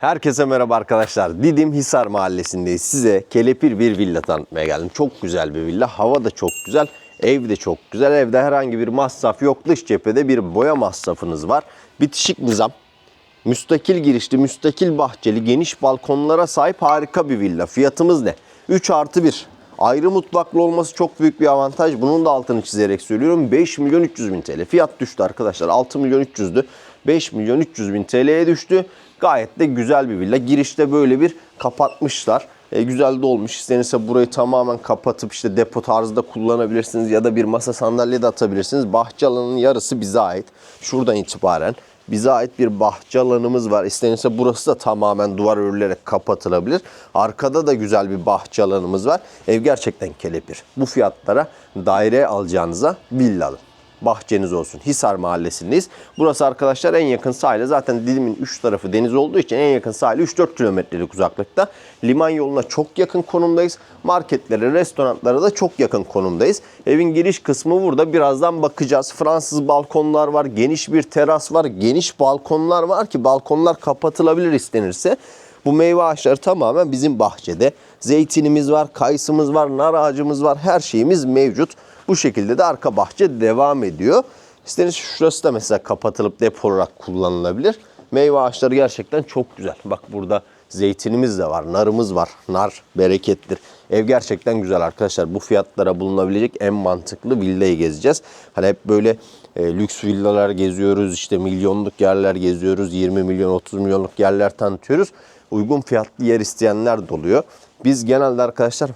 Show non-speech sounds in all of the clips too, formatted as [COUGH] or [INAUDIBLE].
Herkese merhaba arkadaşlar. Didim Hisar Mahallesi'ndeyiz. Size kelepir bir villa tanıtmaya geldim. Çok güzel bir villa. Hava da çok güzel. Ev de çok güzel. Evde herhangi bir masraf yok. Dış cephede bir boya masrafınız var. Bitişik nizam. Müstakil girişli, müstakil bahçeli, geniş balkonlara sahip harika bir villa. Fiyatımız ne? 3 artı 1. Ayrı mutfaklı olması çok büyük bir avantaj. Bunun da altını çizerek söylüyorum. 5 milyon 300 bin TL. Fiyat düştü arkadaşlar. 6 milyon 300'dü. 5 milyon 300 bin TL'ye düştü. Gayet de güzel bir villa. Girişte böyle bir kapatmışlar. E, güzel de olmuş. İstenirse burayı tamamen kapatıp işte depo tarzında kullanabilirsiniz ya da bir masa sandalye de atabilirsiniz. Bahçe alanının yarısı bize ait. Şuradan itibaren bize ait bir bahçe alanımız var. İstenirse burası da tamamen duvar örülerek kapatılabilir. Arkada da güzel bir bahçe alanımız var. Ev gerçekten kelepir. Bu fiyatlara daire alacağınıza villa alın bahçeniz olsun. Hisar Mahallesi'ndeyiz. Burası arkadaşlar en yakın sahile. Zaten Dilim'in 3 tarafı deniz olduğu için en yakın sahile 3-4 kilometrelik uzaklıkta. Liman yoluna çok yakın konumdayız. Marketlere, restoranlara da çok yakın konumdayız. Evin giriş kısmı burada. Birazdan bakacağız. Fransız balkonlar var. Geniş bir teras var. Geniş balkonlar var ki balkonlar kapatılabilir istenirse. Bu meyve ağaçları tamamen bizim bahçede. Zeytinimiz var, kayısımız var, nar ağacımız var. Her şeyimiz mevcut. Bu şekilde de arka bahçe devam ediyor. İsterseniz şurası da mesela kapatılıp depo olarak kullanılabilir. Meyve ağaçları gerçekten çok güzel. Bak burada zeytinimiz de var, narımız var. Nar berekettir. Ev gerçekten güzel arkadaşlar. Bu fiyatlara bulunabilecek en mantıklı villayı gezeceğiz. Hani hep böyle e, lüks villalar geziyoruz, işte milyonluk yerler geziyoruz, 20 milyon, 30 milyonluk yerler tanıtıyoruz. Uygun fiyatlı yer isteyenler de oluyor. Biz genelde arkadaşlar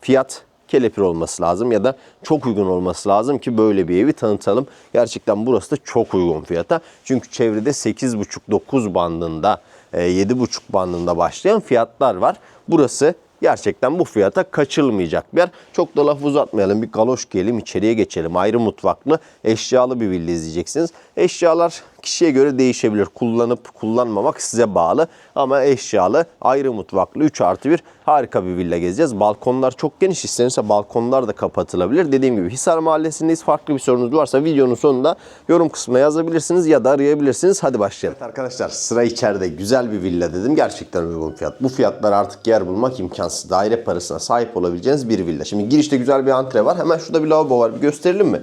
fiyat kelepir olması lazım ya da çok uygun olması lazım ki böyle bir evi tanıtalım. Gerçekten burası da çok uygun fiyata. Çünkü çevrede 8,5-9 bandında, e, 7,5 bandında başlayan fiyatlar var. Burası gerçekten bu fiyata kaçırılmayacak bir yer. Çok da laf uzatmayalım. Bir galoş giyelim içeriye geçelim. Ayrı mutfaklı eşyalı bir villa izleyeceksiniz. Eşyalar kişiye göre değişebilir. Kullanıp kullanmamak size bağlı. Ama eşyalı ayrı mutfaklı 3 artı 1 harika bir villa gezeceğiz. Balkonlar çok geniş. İstenirse balkonlar da kapatılabilir. Dediğim gibi Hisar Mahallesi'ndeyiz. Farklı bir sorunuz varsa videonun sonunda yorum kısmına yazabilirsiniz ya da arayabilirsiniz. Hadi başlayalım. Evet arkadaşlar sıra içeride güzel bir villa dedim. Gerçekten uygun fiyat. Bu fiyatlar artık yer bulmak imkansız. Daire parasına sahip olabileceğiniz bir villa. Şimdi girişte güzel bir antre var. Hemen şurada bir lavabo var. Bir gösterelim mi?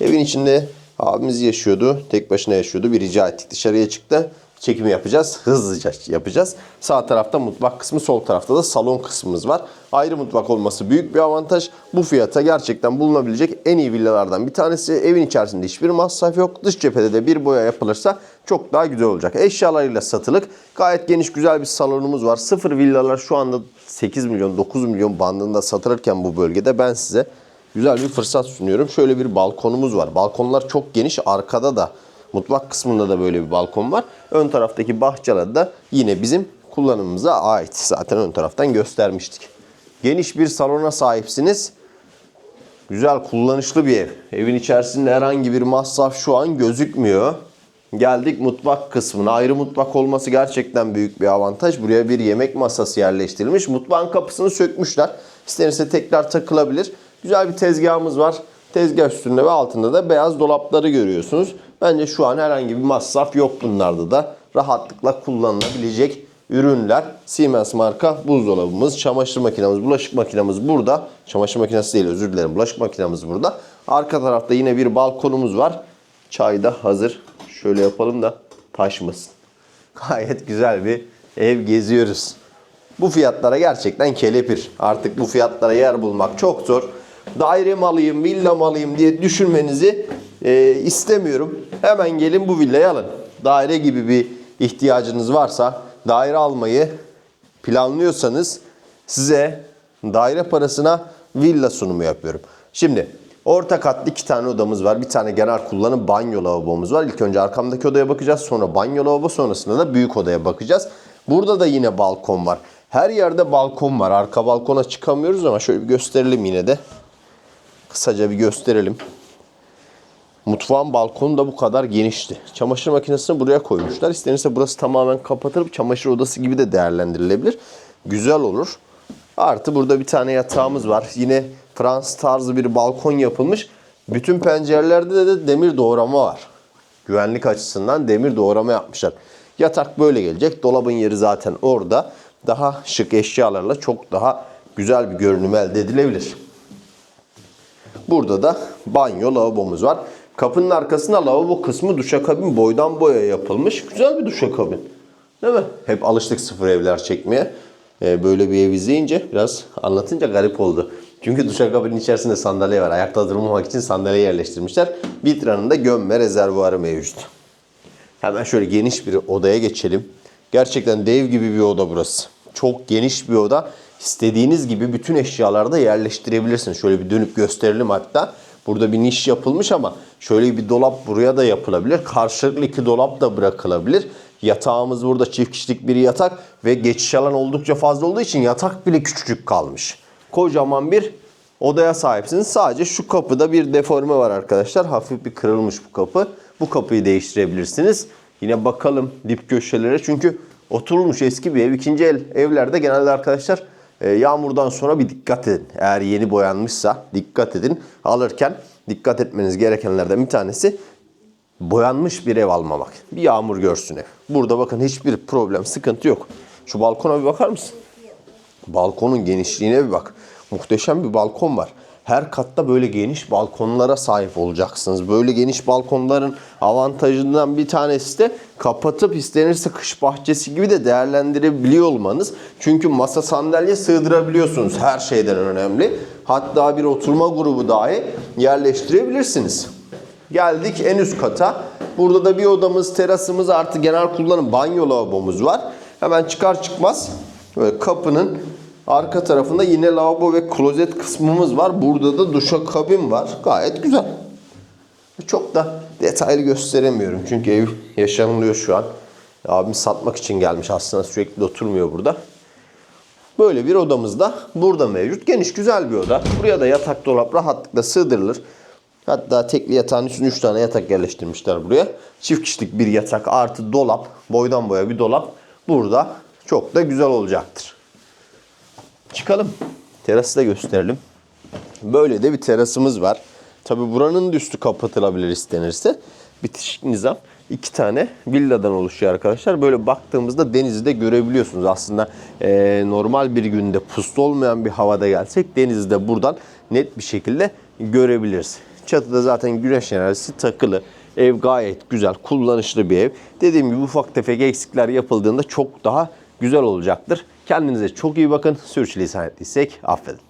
Evin içinde abimiz yaşıyordu. Tek başına yaşıyordu. Bir rica ettik. Dışarıya çıktı. Çekimi yapacağız. Hızlıca yapacağız. Sağ tarafta mutfak kısmı, sol tarafta da salon kısmımız var. Ayrı mutfak olması büyük bir avantaj. Bu fiyata gerçekten bulunabilecek en iyi villalardan bir tanesi. Evin içerisinde hiçbir masraf yok. Dış cephede de bir boya yapılırsa çok daha güzel olacak. Eşyalarıyla satılık. Gayet geniş güzel bir salonumuz var. Sıfır villalar şu anda 8 milyon 9 milyon bandında satılırken bu bölgede ben size güzel bir fırsat sunuyorum. Şöyle bir balkonumuz var. Balkonlar çok geniş. Arkada da mutfak kısmında da böyle bir balkon var. Ön taraftaki bahçeler de yine bizim kullanımımıza ait. Zaten ön taraftan göstermiştik. Geniş bir salona sahipsiniz. Güzel kullanışlı bir ev. Evin içerisinde herhangi bir masraf şu an gözükmüyor. Geldik mutfak kısmına. Ayrı mutfak olması gerçekten büyük bir avantaj. Buraya bir yemek masası yerleştirilmiş. Mutfağın kapısını sökmüşler. İstenirse tekrar takılabilir. Güzel bir tezgahımız var. Tezgah üstünde ve altında da beyaz dolapları görüyorsunuz. Bence şu an herhangi bir masraf yok bunlarda da. Rahatlıkla kullanılabilecek ürünler. Siemens marka buzdolabımız, çamaşır makinemiz, bulaşık makinemiz burada. Çamaşır makinesi değil özür dilerim. Bulaşık makinemiz burada. Arka tarafta yine bir balkonumuz var. Çay da hazır. Şöyle yapalım da taşmasın. [LAUGHS] Gayet güzel bir ev geziyoruz. Bu fiyatlara gerçekten kelepir. Artık bu fiyatlara yer bulmak çok zor. Daire mi alayım, villa mı alayım diye düşünmenizi e, istemiyorum. Hemen gelin bu villayı alın. Daire gibi bir ihtiyacınız varsa daire almayı planlıyorsanız size daire parasına villa sunumu yapıyorum. Şimdi orta katlı iki tane odamız var. Bir tane genel kullanım banyo lavabomuz var. İlk önce arkamdaki odaya bakacağız. Sonra banyo lavabo sonrasında da büyük odaya bakacağız. Burada da yine balkon var. Her yerde balkon var. Arka balkona çıkamıyoruz ama şöyle bir gösterelim yine de. Kısaca bir gösterelim. Mutfağın balkonu da bu kadar genişti. Çamaşır makinesini buraya koymuşlar. İstenirse burası tamamen kapatılıp çamaşır odası gibi de değerlendirilebilir. Güzel olur. Artı burada bir tane yatağımız var. Yine Fransız tarzı bir balkon yapılmış. Bütün pencerelerde de demir doğrama var. Güvenlik açısından demir doğrama yapmışlar. Yatak böyle gelecek. Dolabın yeri zaten orada. Daha şık eşyalarla çok daha güzel bir görünüm elde edilebilir. Burada da banyo lavabomuz var. Kapının arkasında lavabo kısmı duşakabin boydan boya yapılmış. Güzel bir duşakabin. Değil mi? Hep alıştık sıfır evler çekmeye. Ee, böyle bir ev izleyince biraz anlatınca garip oldu. Çünkü duşakabinin içerisinde sandalye var. Ayakta durmamak için sandalye yerleştirmişler. Vitranın da gömme rezervuarı mevcut. Hemen şöyle geniş bir odaya geçelim. Gerçekten dev gibi bir oda burası. Çok geniş bir oda. İstediğiniz gibi bütün eşyaları da yerleştirebilirsiniz. Şöyle bir dönüp gösterelim hatta. Burada bir niş yapılmış ama şöyle bir dolap buraya da yapılabilir. Karşılıklı iki dolap da bırakılabilir. Yatağımız burada çift kişilik bir yatak ve geçiş alan oldukça fazla olduğu için yatak bile küçücük kalmış. Kocaman bir odaya sahipsiniz. Sadece şu kapıda bir deforme var arkadaşlar. Hafif bir kırılmış bu kapı. Bu kapıyı değiştirebilirsiniz. Yine bakalım dip köşelere çünkü oturulmuş eski bir ev. İkinci el evlerde genelde arkadaşlar e, yağmurdan sonra bir dikkat edin. Eğer yeni boyanmışsa dikkat edin. Alırken dikkat etmeniz gerekenlerden bir tanesi boyanmış bir ev almamak. Bir yağmur görsün ev. Burada bakın hiçbir problem, sıkıntı yok. Şu balkona bir bakar mısın? Balkonun genişliğine bir bak. Muhteşem bir balkon var. Her katta böyle geniş balkonlara sahip olacaksınız. Böyle geniş balkonların avantajından bir tanesi de kapatıp istenirse kış bahçesi gibi de değerlendirebiliyor olmanız. Çünkü masa sandalye sığdırabiliyorsunuz her şeyden önemli. Hatta bir oturma grubu dahi yerleştirebilirsiniz. Geldik en üst kata. Burada da bir odamız, terasımız artı genel kullanım banyo lavabomuz var. Hemen çıkar çıkmaz böyle kapının arka tarafında yine lavabo ve klozet kısmımız var. Burada da duşakabin var. Gayet güzel. Çok da detaylı gösteremiyorum çünkü ev yaşanılıyor şu an. Abim satmak için gelmiş aslında sürekli oturmuyor burada. Böyle bir odamız da burada mevcut. Geniş güzel bir oda. Buraya da yatak dolap rahatlıkla sığdırılır. Hatta tekli yatağın üstüne 3 tane yatak yerleştirmişler buraya. Çift kişilik bir yatak artı dolap. Boydan boya bir dolap. Burada çok da güzel olacaktır. Çıkalım. Terası da gösterelim. Böyle de bir terasımız var. Tabi buranın da üstü kapatılabilir istenirse. Bitişik nizam. iki tane villadan oluşuyor arkadaşlar. Böyle baktığımızda denizi de görebiliyorsunuz. Aslında eee, normal bir günde puslu olmayan bir havada gelsek denizi de buradan net bir şekilde görebiliriz. Çatıda zaten güneş enerjisi takılı. Ev gayet güzel, kullanışlı bir ev. Dediğim gibi ufak tefek eksikler yapıldığında çok daha güzel olacaktır. Kendinize çok iyi bakın. Sürçülisan ettiysek affedin.